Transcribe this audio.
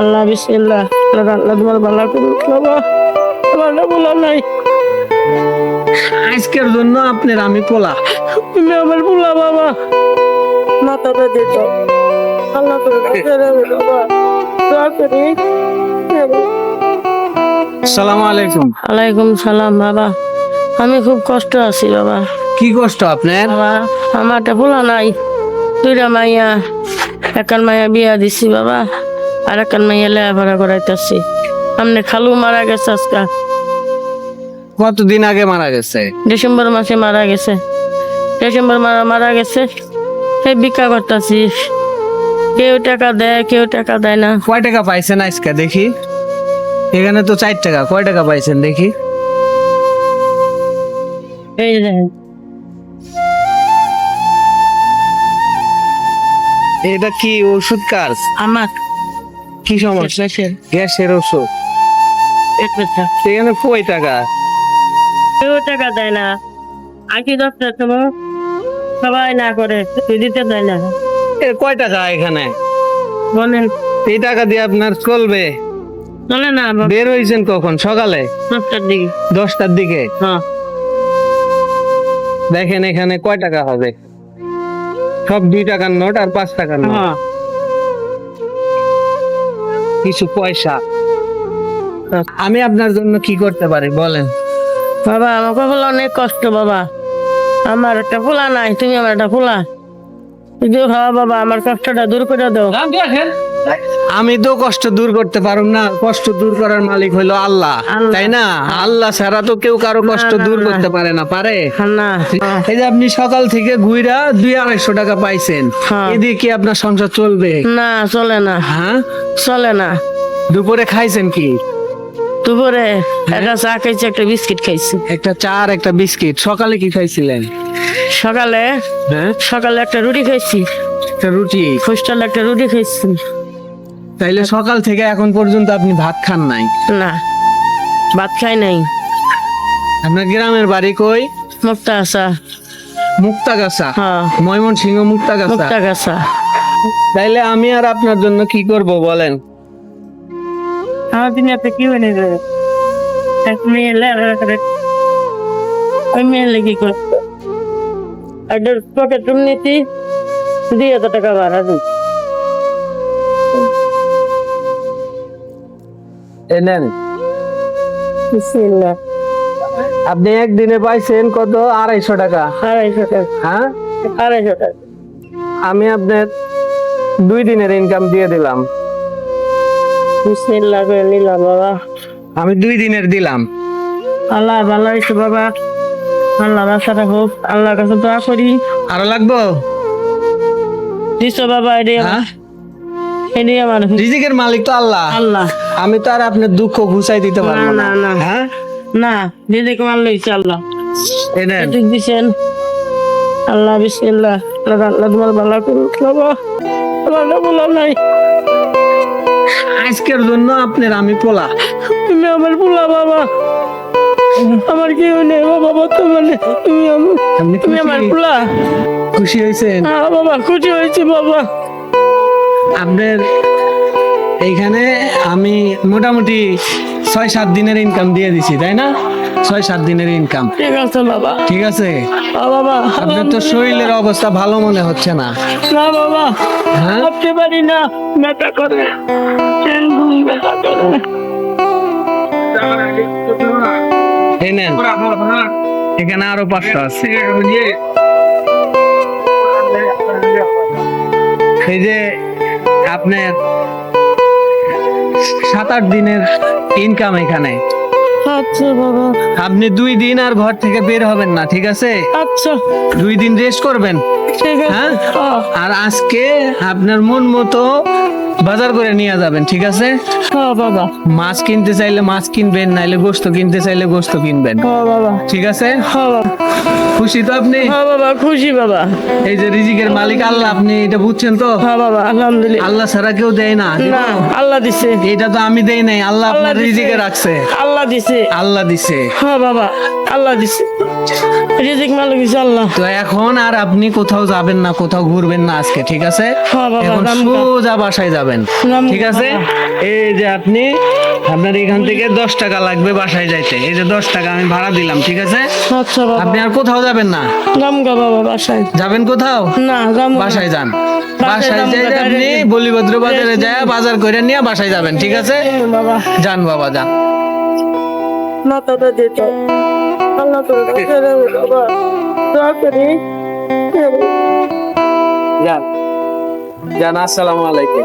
আল্লাহ বিসমিল্লাহ। আল্লাহ আল্লাহ তোমার ভালো করুন বাবা আমার বলা নাই। আজকের জন্য আপনার আমি পোলা। তুমি আমার বলা বাবা। মাথাটা দিত আল্লাহ সালাম আলাইকুম। আলাইকুম সালাম বাবা। আমি খুব কষ্ট আছি বাবা। কি কষ্ট আপনার? আমার একটা পোলা নাই। দুইটা মাইয়া একান মাইয়া বিয়া দিছি বাবা আর একান মাইয়া লেখাপড়া করাইতেছি। আমনে খালু মারা গেছে আজকা। কতদিন আগে মারা গেছে? ডিসেম্বর মাসে মারা গেছে। ডিসেম্বর মারা মারা গেছে সেই ভিক্ষা করতেছি। কেউ টাকা দেয় কেউ টাকা দেয় না। কয় টাকা পাইছেন আজকে দেখি? এখানে তো চার টাকা কয় টাকা পাইছেন দেখি? এই এটা কি ওষুধ কাজ? আমার। কি সমস্যা? গ্যাসের ওষুধ। সেখানে কয় টাকা? কেউ টাকা দেয় না। আঁকি দশটা তোমার? সবাই না করে দিতে দেয় না। এ কয় টাকা এখানে? বলেন। এই টাকা দিয়ে আপনার চলবে? চলে না বের হয়েছেন কখন? সকালে? দশটার দিকে। দশটার দিকে? হ্যাঁ। দেখেন এখানে কয় টাকা হবে? সব দুই টাকার নোট আর পাঁচ টাকার নোট। হ্যাঁ। কিছু পয়সা। আমি আপনার জন্য কি করতে পারি বলেন। বাবা আমাকে বলে অনেক কষ্ট বাবা। আমার একটা ফুলা নাই তুমি আমার একটা ফুলা দিও হ্যাঁ বাবা আমার কষ্টটা দূর করে দাও। আমি তো কষ্ট দূর করতে পারুম না। কষ্ট দূর করার মালিক হলো আল্লাহ। তাই না? আল্লাহ ছাড়া তো কেউ কারও কষ্ট দূর করতে পারে না পারে? এই যে আপনি সকাল থেকে ঘুইরা দুই আড়াইশো টাকা পাইছেন। হ্যাঁ। এদিকে কি আপনার সংসার চলবে? না চলে না। হ্যাঁ? চলে না। দুপুরে খাইছেন কি? দুপুরে একটা চা খাইছি একটা বিস্কিট খাইছি। একটা চা আর একটা বিস্কিট। সকালে কি খাইছিলেন? সকালে হ্যাঁ? সকালে একটা রুটি খাইছি। একটা রুটি? ফুস্টাল একটা রুটি খাইছি। তাইলে সকাল থেকে এখন পর্যন্ত আপনি ভাত খান নাই? না ভাত খাই নাই। আপনার গ্রামের বাড়ি কই? মুক্তা আসা মুক্তাগাছা? হ্যাঁ। ময়মনসিংহ মুক্তাগাছা? মুক্তা গাছা তাইলে আমি আর আপনার জন্য কি করব বলেন? আমার দুনিয়াতে কি বনে যাবে এক মেয়ে ওই মেয়ে লেগে করতো একটা পকেট রুম নিতি দুই হাজার টাকা ভাড়া দিই এ নেন। বিসমিল্লাহ। আপনি একদিনে পাইছেন কত? আড়াইশো টাকা। আড়াইশো টাকা। হ্যাঁ? আড়াইশো টাকা। আমি আপনার দুই দিনের ইনকাম দিয়ে দিলাম। বিসমিল্লাহ করে নিলাম বাবা। আমি দুই দিনের দিলাম। আল্লাহ ভালো হয়েছে বাবা। আল্লাহ বাসাটা হোক আল্লাহর কাছে দোয়া করি। আরও লাগবো? দিছো বাবা এটাই রিজিকের মালিক তো আল্লাহ। আল্লাহ। আমি তো আর আপনার দুঃখ ঘুষাই দিতে পারব না, না। হ্যাঁ? না মারলো ইচ্ছে আল্লাহ। দিছেন। আল্লাহ বিসমিল্লাহ। আল্লাহ আল্লাহ তোমার ভালো করুক না বলা নাই। আজকের জন্য আপনার আমি পোলা। তুমি আমার বলা বাবা। আমার কেউ নেই বাবা বর্তমানে। তুমি আমার তুমি আমার? পোলা। খুশি হয়েছেন? হ্যাঁ বাবা খুশি হয়েছি বাবা। আপনার এইখানে আমি মোটামুটি ছয় সাত দিনের ইনকাম দিয়ে দিছি তাই না? ছয় সাত দিনের ইনকাম ঠিক আছে বাবা। ঠিক আছে? বাবা আপনার তো শরীরের অবস্থা ভালো মনে হচ্ছে না। না বাবা। হ্যাঁ? ভাবতে পারি না ব্যথা করে। ব্যথা করে। এই নেন। এখানে আরও পাঁচটা আছে। এই যে আপনার সাত আট দিনের ইনকাম এখানে। আচ্ছা বাবা। আপনি দুই দিন আর ঘর থেকে বের হবেন না ঠিক আছে? আচ্ছা। দুই দিন রেস্ট করবেন। ঠিক আছে। হ্যাঁ? আর আজকে আপনার মন মতো বাজার করে নিয়ে যাবেন ঠিক আছে? হ্যাঁ বাবা। মাছ কিনতে চাইলে মাছ কিনবেন নাইলে গোস্ত কিনতে চাইলে গোস্ত কিনবেন। হ্যাঁ বাবা। ঠিক আছে? হ্যাঁ বাবা। খুশি তো আপনি? হ্যাঁ বাবা খুশি বাবা। এই যে রিজিকের মালিক আল্লাহ আপনি এটা বুঝছেন তো? হ্যাঁ বাবা আলহামদুলিল্লাহ। আল্লাহ ছাড়া কেউ দেয় না। না আল্লাহ দিছে। এটা তো আমি দেই নাই আল্লাহ আপনার রিজিকে রাখছে। আল্লাহ দিছে। আল্লাহ দিছে। হ্যাঁ বাবা আল্লাহ দিছে। রিজিক মালিক দিছে আল্লাহ। তো এখন আর আপনি কোথাও যাবেন না কোথাও ঘুরবেন না আজকে ঠিক আছে? হ্যাঁ বাবা, এখন। সোজা বাসায় যাবেন। রাম ঠিক আছে? এই যে আপনি আপনার এখান থেকে দশ টাকা লাগবে বাসায় যাইতে। এই যে দশ টাকা আমি ভাড়া দিলাম ঠিক আছে? আচ্ছা আপনি আর কোথাও যাবেন না? বাসায়। যাবেন কোথাও? না বাসায় যান। বাসায় যাই আপনি বলিভদ্র বাজারে যায় বাজার করে নিয়ে বাসায় যাবেন ঠিক আছে? যান বাবা যান। মাথাটা দিত আল্লাহ তোর বাবা। দোয়া করি। যান। যান আসসালামু আলাইকুম।